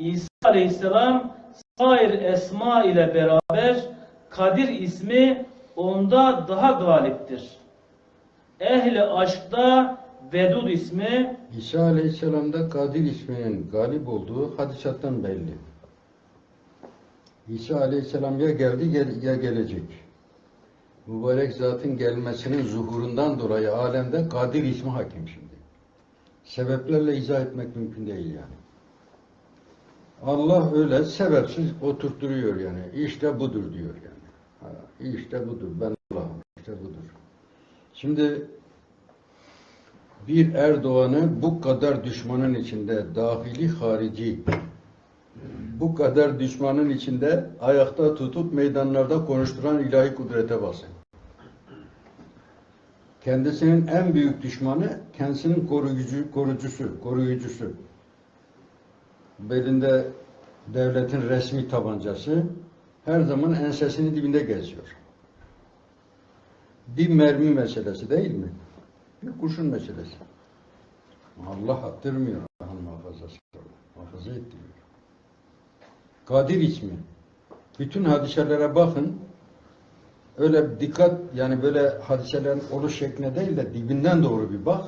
İsa Aleyhisselam sair esma ile beraber Kadir ismi onda daha galiptir. Ehli aşkta Vedud ismi İsa Aleyhisselam'da Kadir isminin galip olduğu hadisattan belli. İsa Aleyhisselam ya geldi gel- ya gelecek. Mübarek zatın gelmesinin zuhurundan dolayı alemde Kadir ismi hakim şimdi. Sebeplerle izah etmek mümkün değil yani. Allah öyle sebepsiz oturtturuyor yani. İşte budur diyor yani. Ha, işte budur. Ben Allah'ım. İşte budur. Şimdi bir Erdoğan'ı bu kadar düşmanın içinde dahili harici bu kadar düşmanın içinde ayakta tutup meydanlarda konuşturan ilahi kudrete basın. Kendisinin en büyük düşmanı kendisinin koruyucu, korucusu, koruyucusu. Belinde devletin resmi tabancası her zaman ensesinin dibinde geziyor. Bir mermi meselesi değil mi? Bir kurşun meselesi. Allah attırmıyor Allah'ın muhafazası. Muhafaza ettiriyor. Kadir ismi. Bütün hadiselere bakın. Öyle dikkat yani böyle hadiselerin oluş şekline değil de dibinden doğru bir bak.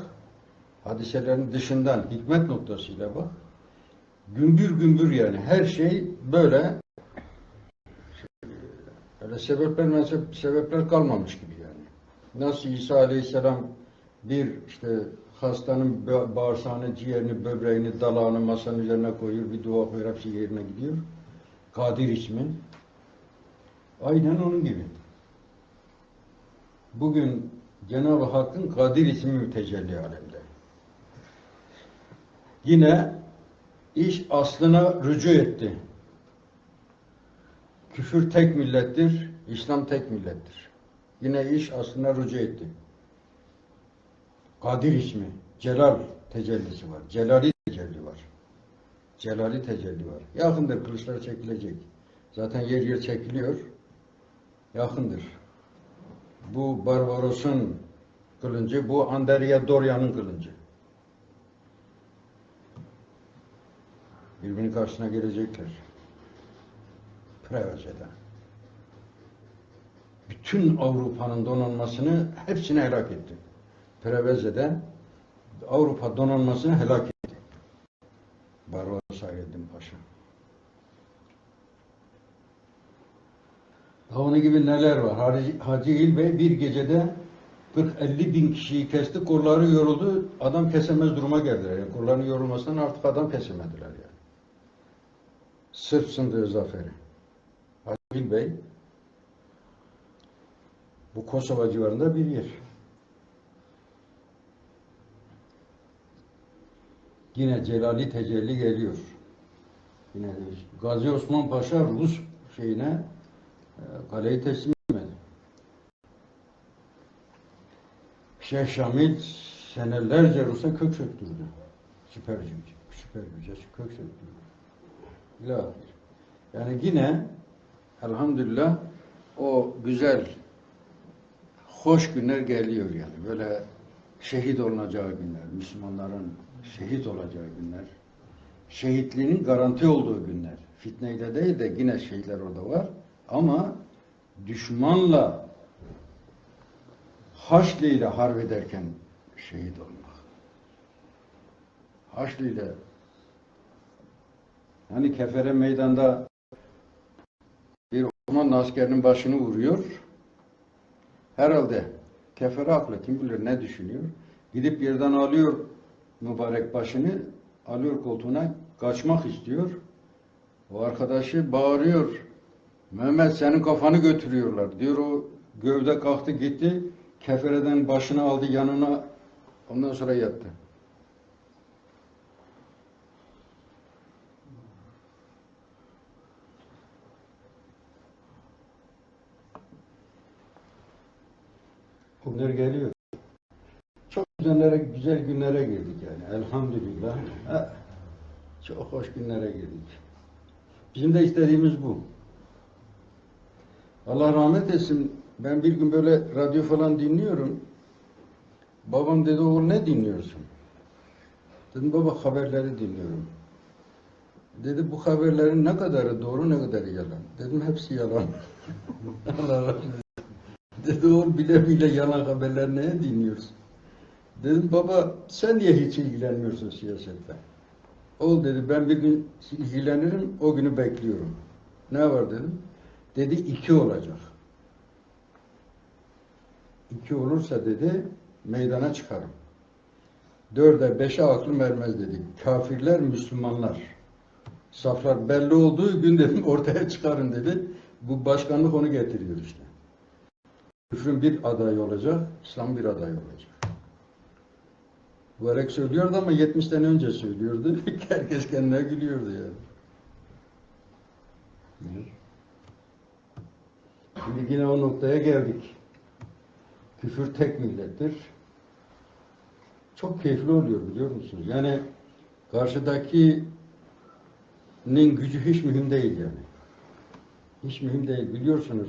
Hadiselerin dışından hikmet noktasıyla bak. Gümbür gümbür yani her şey böyle öyle sebepler sebepler kalmamış gibi yani. Nasıl İsa Aleyhisselam bir işte hastanın ba- bağırsağını, ciğerini, böbreğini, dalağını masanın üzerine koyuyor, bir dua koyuyor, hepsi yerine gidiyor. Kadir ismi. Aynen onun gibi. Bugün Cenab-ı Hakk'ın Kadir ismi mütecelli alemde. Yine iş aslına rücu etti. Küfür tek millettir, İslam tek millettir. Yine iş aslına rücu etti. Kadir ismi, Celal tecellisi var. Celali tecelli var. Celali tecelli var. Yakındır kılıçlar çekilecek. Zaten yer yer çekiliyor. Yakındır. Bu Barbaros'un kılıncı, bu Anderia Doria'nın kılıncı. Birbirinin karşısına gelecekler. Prevezede. Bütün Avrupa'nın donanmasını hepsini helak etti. Preveze'de Avrupa donanmasını helak etti. Barbaros Hayreddin Paşa. Daha onun gibi neler var? Hacı, Hacı İlbey bir gecede 40-50 bin kişiyi kesti, kolları yoruldu, adam kesemez duruma geldiler. Yani kollarının yorulmasından artık adam kesemediler yani. Sırf sındığı zaferi. Hacı İlbey bu Kosova civarında bir yer. Yine Celali tecelli geliyor. Yine Gazi Osman Paşa Rus şeyine e, kaleyi teslim etmedi. Şeyh Şamil senelerce Rus'a kök söktürdü. Süper süper güce kök söktürdü. İlahi. Yani yine elhamdülillah o güzel hoş günler geliyor yani. Böyle şehit olunacağı günler, Müslümanların şehit olacağı günler, şehitliğinin garanti olduğu günler. Fitneyle değil de yine şehitler orada var. Ama düşmanla Haçlı ile harp ederken şehit olmak. Haçlı ile hani Kefere meydanda bir Osmanlı askerinin başını vuruyor. Herhalde Kefere haklı. Kim bilir ne düşünüyor. Gidip yerden alıyor mübarek başını, alıyor koltuğuna, kaçmak istiyor. O arkadaşı bağırıyor. Mehmet senin kafanı götürüyorlar. Diyor o gövde kalktı gitti. Kefereden başını aldı yanına. Ondan sonra yattı. Bunlar geliyor. Çok güzellere, güzel günlere girdik yani. Elhamdülillah. Ha, Çok hoş günlere girdik. Bizim de istediğimiz bu. Allah rahmet etsin. Ben bir gün böyle radyo falan dinliyorum. Babam dedi oğul ne dinliyorsun? Dedim baba haberleri dinliyorum. Dedi bu haberlerin ne kadarı doğru ne kadarı yalan. Dedim hepsi yalan. Allah eylesin. Dedi oğul bile bile yalan haberler neye dinliyorsun? Dedim baba sen niye hiç ilgilenmiyorsun siyasetle? Oğul dedi ben bir gün ilgilenirim o günü bekliyorum. Ne var dedim. Dedi iki olacak. İki olursa dedi meydana çıkarım. Dörde beşe aklım ermez dedi. Kafirler, Müslümanlar. Saflar belli olduğu gün dedim ortaya çıkarın dedi. Bu başkanlık onu getiriyor işte. Küfrün bir adayı olacak, İslam bir adayı olacak. Erek söylüyordu ama 70 sene önce söylüyordu. Herkes kendine gülüyordu yani. Şimdi yine o noktaya geldik. Küfür tek millettir. Çok keyifli oluyor biliyor musunuz? Yani karşıdakinin gücü hiç mühim değil yani. Hiç mühim değil. Biliyorsunuz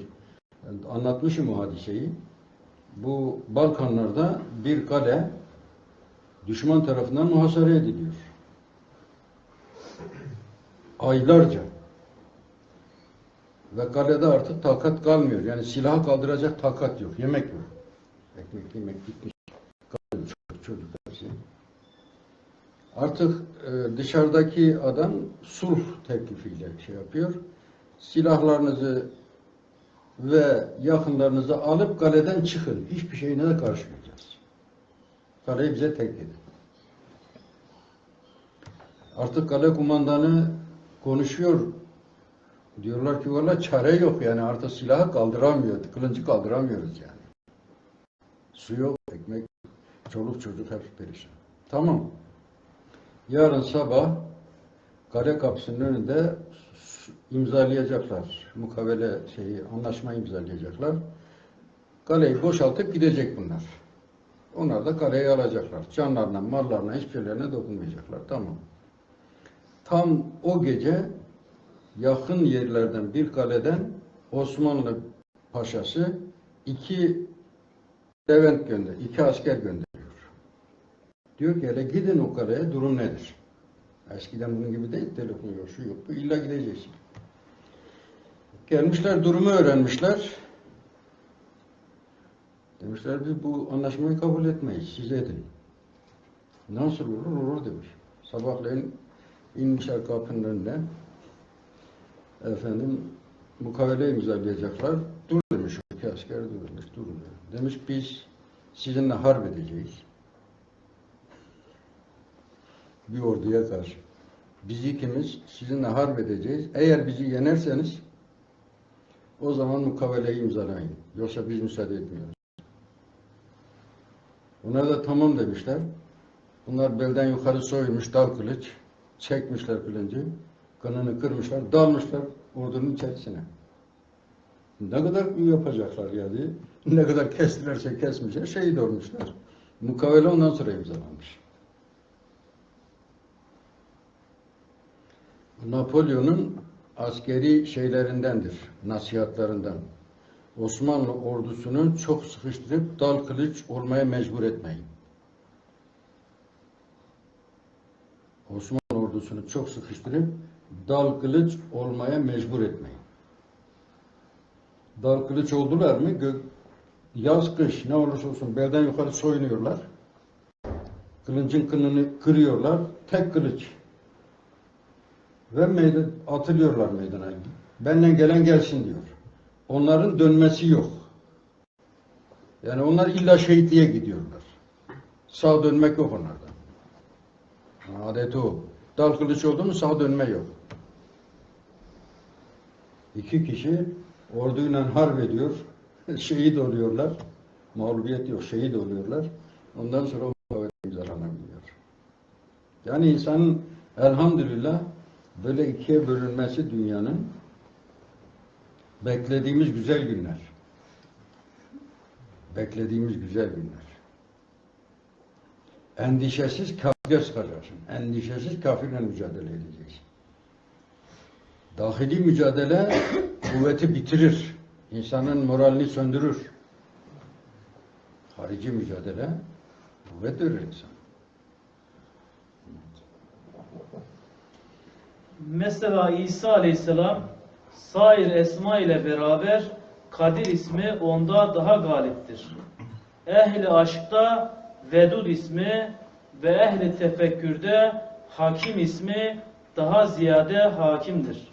anlatmışım o hadiseyi. Bu Balkanlarda bir kale düşman tarafından muhasara ediliyor. Aylarca. Ve kalede artık takat kalmıyor. Yani silahı kaldıracak takat yok. Yemek yok. Ekmek yemek bitmiş. Kadın, çocuk, çocuk şey. Artık e, dışarıdaki adam sulh teklifiyle şey yapıyor. Silahlarınızı ve yakınlarınızı alıp kaleden çıkın. Hiçbir şeyine de karışmayacağız. Kaleyi bize tek edin. Artık kale kumandanı konuşuyor. Diyorlar ki valla çare yok yani artık silahı kaldıramıyor. Kılıncı kaldıramıyoruz yani. Su yok, ekmek, çoluk çocuk hep perişan. Tamam. Yarın sabah kale kapısının önünde imzalayacaklar. Mukavele şeyi, anlaşma imzalayacaklar. Kaleyi boşaltıp gidecek bunlar. Onlar da kaleyi alacaklar. Canlarına, mallarına, hiçbir şeylerine dokunmayacaklar. Tamam. Tam o gece yakın yerlerden bir kaleden Osmanlı paşası iki Levent gönder, iki asker gönderiyor. Diyor ki hele gidin o kaleye durum nedir? Eskiden bunun gibi değil, telefon yok, şu yok, bu illa gideceksin. Gelmişler, durumu öğrenmişler. Demişler biz bu anlaşmayı kabul etmeyiz, siz edin. Nasıl olur? Olur demiş. Sabahleyin inmişler kapının önüne. Efendim mukavele imzalayacaklar. Dur demiş iki asker dur demiş. Demiş biz sizinle harp edeceğiz. Bir orduya karşı. Biz ikimiz sizinle harp edeceğiz. Eğer bizi yenerseniz o zaman mukaveleyi imzalayın. Yoksa biz müsaade etmiyoruz. Bunlar da tamam demişler. Bunlar belden yukarı soymuş dal kılıç. Çekmişler kılıncı. Kanını kırmışlar. Dalmışlar ordunun içerisine. Ne kadar yapacaklar yani. Ne kadar kestilerse kesmişler. Şehit olmuşlar. Mukavele ondan sonra imzalanmış. Napolyon'un askeri şeylerindendir, nasihatlarından. Osmanlı ordusunu çok sıkıştırıp dal kılıç olmaya mecbur etmeyin. Osmanlı ordusunu çok sıkıştırıp dal kılıç olmaya mecbur etmeyin. Dal kılıç oldular mı gö- yaz kış ne olursa olsun belden yukarı soyunuyorlar. Kılıncın kınını kırıyorlar. Tek kılıç. Ve meydan, atılıyorlar meydana. Benden gelen gelsin diyor. Onların dönmesi yok. Yani onlar illa şehitliğe gidiyorlar. Sağ dönmek yok onlarda. Adeti o. Dal kılıç oldu mu sağ dönme yok. İki kişi orduyla harp ediyor. Şehit oluyorlar. Mağlubiyet yok. Şehit oluyorlar. Ondan sonra o imzalanabiliyor. Yani insanın elhamdülillah böyle ikiye bölünmesi dünyanın beklediğimiz güzel günler. Beklediğimiz güzel günler. Endişesiz kafire sıkacaksın. Endişesiz kafirle mücadele edeceksin. Dahili mücadele kuvveti bitirir. İnsanın moralini söndürür. Harici mücadele kuvvet verir insan. Mesela İsa Aleyhisselam sair esma ile beraber Kadir ismi onda daha galiptir. Ehli aşkta Vedud ismi ve ehli tefekkürde Hakim ismi daha ziyade hakimdir.